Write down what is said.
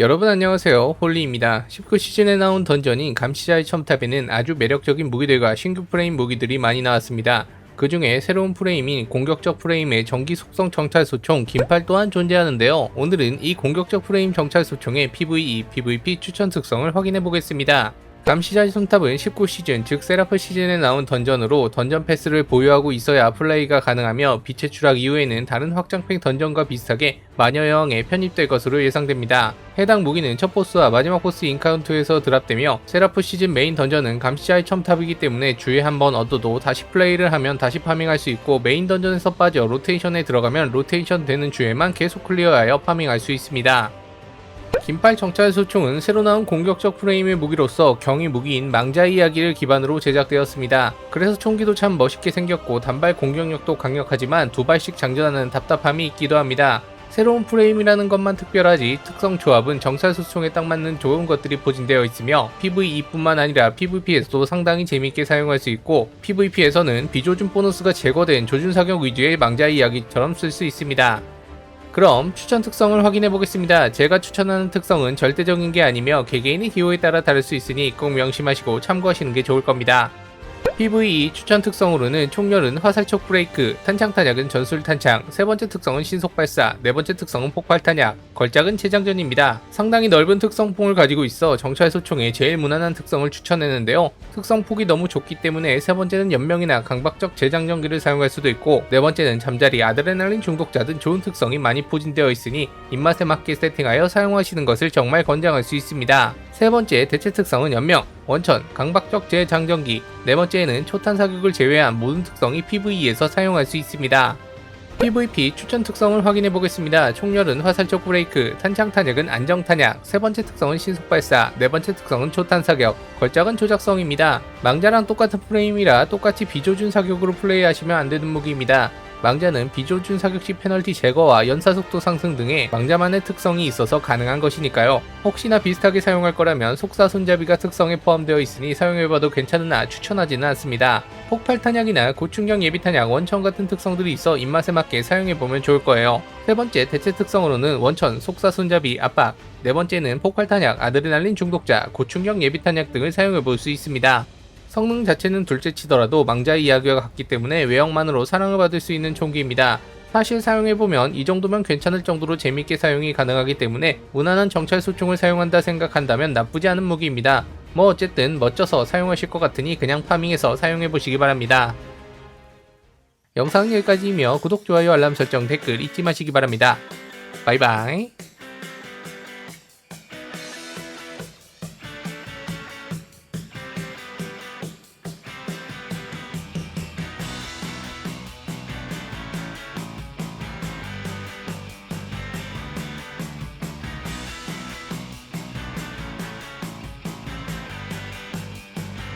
여러분 안녕하세요. 홀리입니다. 19시즌에 나온 던전인 감시자의 첨탑에는 아주 매력적인 무기들과 신규 프레임 무기들이 많이 나왔습니다. 그 중에 새로운 프레임인 공격적 프레임의 전기 속성 정찰소총 긴팔 또한 존재하는데요. 오늘은 이 공격적 프레임 정찰소총의 PVE, PVP 추천 특성을 확인해 보겠습니다 감시자의 손탑은 19시즌 즉 세라프 시즌에 나온 던전으로 던전 패스를 보유하고 있어야 플레이가 가능하며 빛의 추락 이후에는 다른 확장팩 던전과 비슷하게 마녀 여왕에 편입될 것으로 예상됩니다. 해당 무기는 첫 보스와 마지막 보스 인카운트에서 드랍되며 세라프 시즌 메인 던전은 감시자의 첨탑이기 때문에 주에 한 번 얻어도 다시 플레이를 하면 다시 파밍할 수 있고 메인 던전에서 빠져 로테이션에 들어가면 로테이션 되는 주에만 계속 클리어하여 파밍할 수 있습니다. 긴팔 정찰 소총은 새로 나온 공격적 프레임의 무기로서 경위 무기인 망자 이야기를 기반으로 제작되었습니다. 그래서 총기도 참 멋있게 생겼고 단발 공격력도 강력하지만 두 발씩 장전하는 답답함이 있기도 합니다. 새로운 프레임이라는 것만 특별하지 특성 조합은 정찰 소총에 딱 맞는 좋은 것들이 포진되어 있으며 PVE뿐만 아니라 PVP에서도 상당히 재밌게 사용할 수 있고 PVP에서는 비조준 보너스가 제거된 조준 사격 위주의 망자 이야기처럼 쓸 수 있습니다. 그럼 추천 특성을 확인해 보겠습니다. 제가 추천하는 특성은 절대적인 게 아니며 개개인의 기호에 따라 다를 수 있으니 꼭 명심하시고 참고하시는 게 좋을 겁니다. PVE 추천 특성으로는 총열은 화살촉 브레이크, 탄창 탄약은 전술 탄창, 세 번째 특성은 신속 발사, 네 번째 특성은 폭발 탄약, 걸작은 재장전입니다. 상당히 넓은 특성폭을 가지고 있어 정찰 소총의 제일 무난한 특성을 추천했는데요. 특성 폭이 너무 좁기 때문에 세 번째는 연명이나 강박적 재장전기를 사용할 수도 있고 네 번째는 잠자리 아드레날린 중독자 등 좋은 특성이 많이 포진되어 있으니 입맛에 맞게 세팅하여 사용하시는 것을 정말 권장할 수 있습니다. 세 번째 대체 특성은 연명, 원천, 강박적 재장전기, 네 번째는 초탄 사격을 제외한 모든 특성이 PVE에서 사용할 수 있습니다. PVP 추천 특성을 확인해 보겠습니다. 총열은 화살촉 브레이크, 탄창 탄약은 안정 탄약, 세 번째 특성은 신속 발사, 네 번째 특성은 초탄 사격, 걸작은 조작성입니다. 망자랑 똑같은 프레임이라 똑같이 비조준 사격으로 플레이하시면 안 되는 무기입니다. 망자는 비조준 사격 시 페널티 제거와 연사 속도 상승 등의 망자만의 특성이 있어서 가능한 것이니까요. 혹시나 비슷하게 사용할 거라면 속사 손잡이가 특성에 포함되어 있으니 사용해봐도 괜찮으나 추천하지는 않습니다. 폭발 탄약이나 고충격 예비 탄약, 원천 같은 특성들이 있어 입맛에 맞게 사용해보면 좋을 거예요. 세 번째 대체 특성으로는 원천, 속사 손잡이, 압박, 네 번째는 폭발 탄약, 아드레날린 중독자, 고충격 예비 탄약 등을 사용해 볼 수 있습니다. 성능 자체는 둘째 치더라도 망자의 이야기와 같기 때문에 외형만으로 사랑을 받을 수 있는 총기입니다. 사실 사용해보면 이 정도면 괜찮을 정도로 재밌게 사용이 가능하기 때문에 무난한 정찰 소총을 사용한다 생각한다면 나쁘지 않은 무기입니다. 뭐 어쨌든 멋져서 사용하실 것 같으니 그냥 파밍해서 사용해보시기 바랍니다. 영상은 여기까지이며 구독, 좋아요, 알람 설정, 댓글 잊지 마시기 바랍니다. 바이바이.